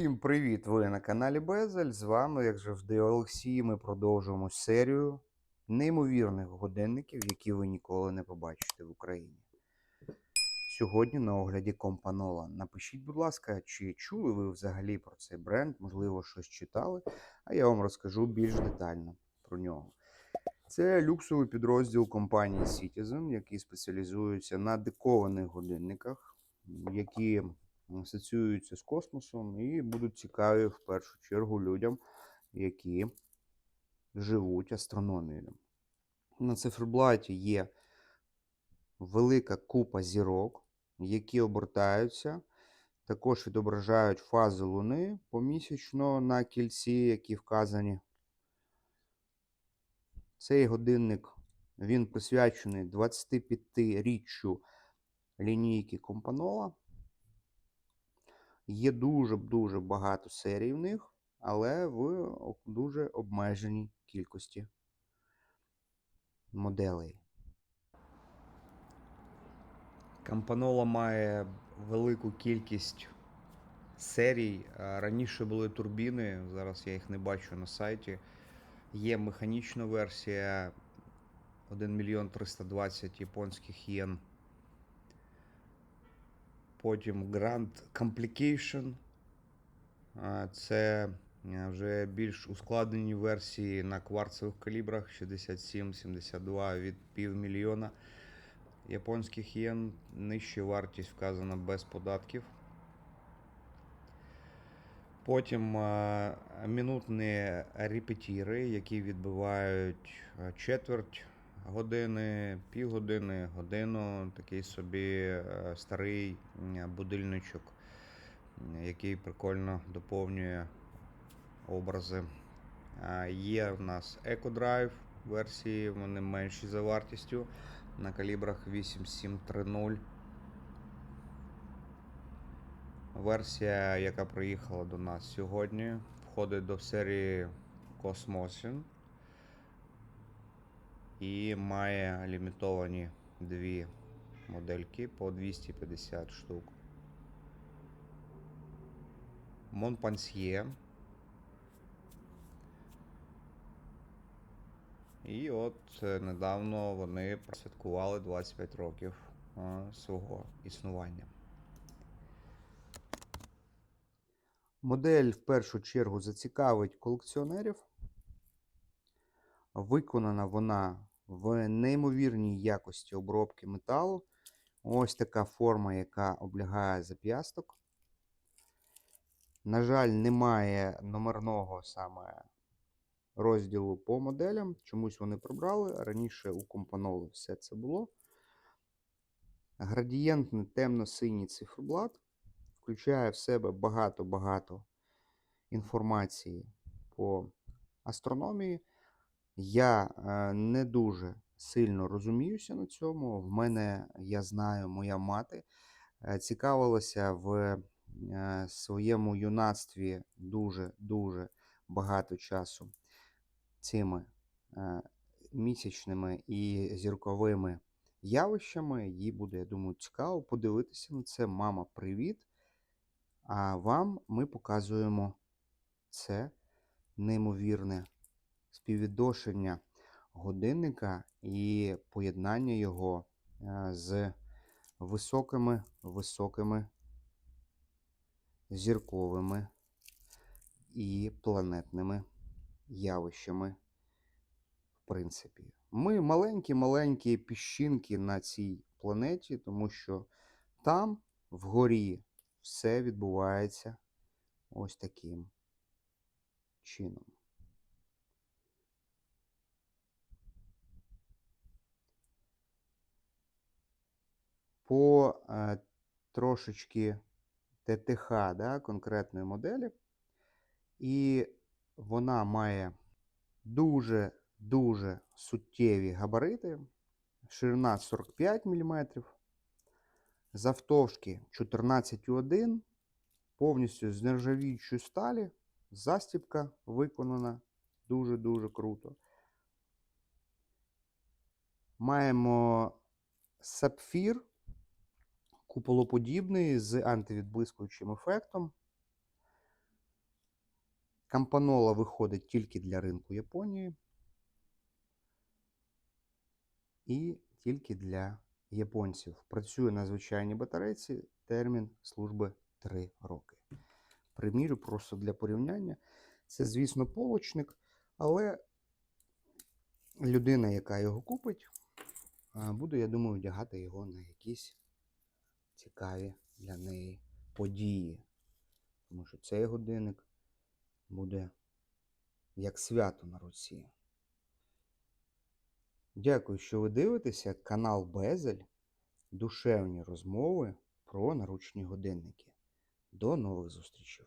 Всім привіт! Ви на каналі Безель. З вами, як завжди, Олексій. Ми продовжуємо серію неймовірних годинників, які ви ніколи не побачите в Україні. Сьогодні на огляді Компанола. Напишіть, будь ласка, чи чули ви взагалі про цей бренд, можливо, щось читали, а я вам розкажу більш детально про нього. Це люксовий підрозділ компанії Citizen, який спеціалізується на дикованих годинниках, які асоціюються з космосом і будуть цікаві в першу чергу людям, які живуть астрономією. На циферблаті є велика купа зірок, які обертаються, також відображають фази Луни помісячно на кільці, які вказані. Цей годинник він присвячений 25-річчю лінійки Компанола. Є дуже-дуже багато серій в них, але в дуже обмеженій кількості моделей. Кампанола має велику кількість серій. Раніше були турбіни, зараз я їх не бачу на сайті. Є механічна версія 1 мільйон 320 японських єн. Потім Grand Complication. Це е, вже більш ускладнені версії на кварцевих калібрах 67-72 від півмільйона японських єн. Нижча вартість вказана без податків. Потім е, мінутні репетіри, які відбивають е, четверть години, півгодини, годину. Такий собі е, старий будильничок, який прикольно доповнює образи. Є в нас EcoDrive версії, вони менші за вартістю на калібрах 8730. Версія, яка приїхала до нас сьогодні, входить до серії Cosmosin і має лімітовані дві модельки по 250 штук. Монпансьє. І от е, недавно вони просвяткували 25 років свого існування. Модель в першу чергу зацікавить колекціонерів. Виконана вона в неймовірній якості обробки металу. Ось така форма, яка облягає зап'ясток. На жаль, немає номерного саме розділу по моделям. Чомусь вони прибрали. Раніше у компаноли все це було. Градієнтний темно-синій циферблат включає в себе багато-багато інформації по астрономії. Я е, не дуже сильно розуміюся на цьому. В мене, я знаю, моя мати е, цікавилася в е, своєму юнацтві дуже-дуже багато часу цими місячними і зірковими явищами. Їй буде, я думаю, цікаво подивитися на це. Мама, привіт! А вам ми показуємо це неймовірне співвідношення годинника і поєднання його е, з високими високими зірковими і планетними явищами. В принципі, ми маленькі-маленькі піщинки на цій планеті, тому що там, вгорі, все відбувається ось таким чином. По трошечки ТТХ да, конкретної моделі, і вона має дуже-дуже суттєві габарити, ширина 45 мм, завтовшки 14,1 повністю з нержавіючої сталі. Застібка виконана дуже-дуже круто. Маємо сапфір куполоподібний з антивідблискуючим ефектом. Кампанола виходить тільки для ринку Японії і тільки для японців. Працює на звичайній батарейці, термін служби 3 роки. Примірю просто для порівняння. Це, звісно, полочник, але людина, яка його купить, буде, я думаю, вдягати його на якісь цікаві для неї події. Тому що цей годинник буде як свято на руці. Дякую, що ви дивитеся канал Безель. Душевні розмови про наручні годинники. До нових зустрічей!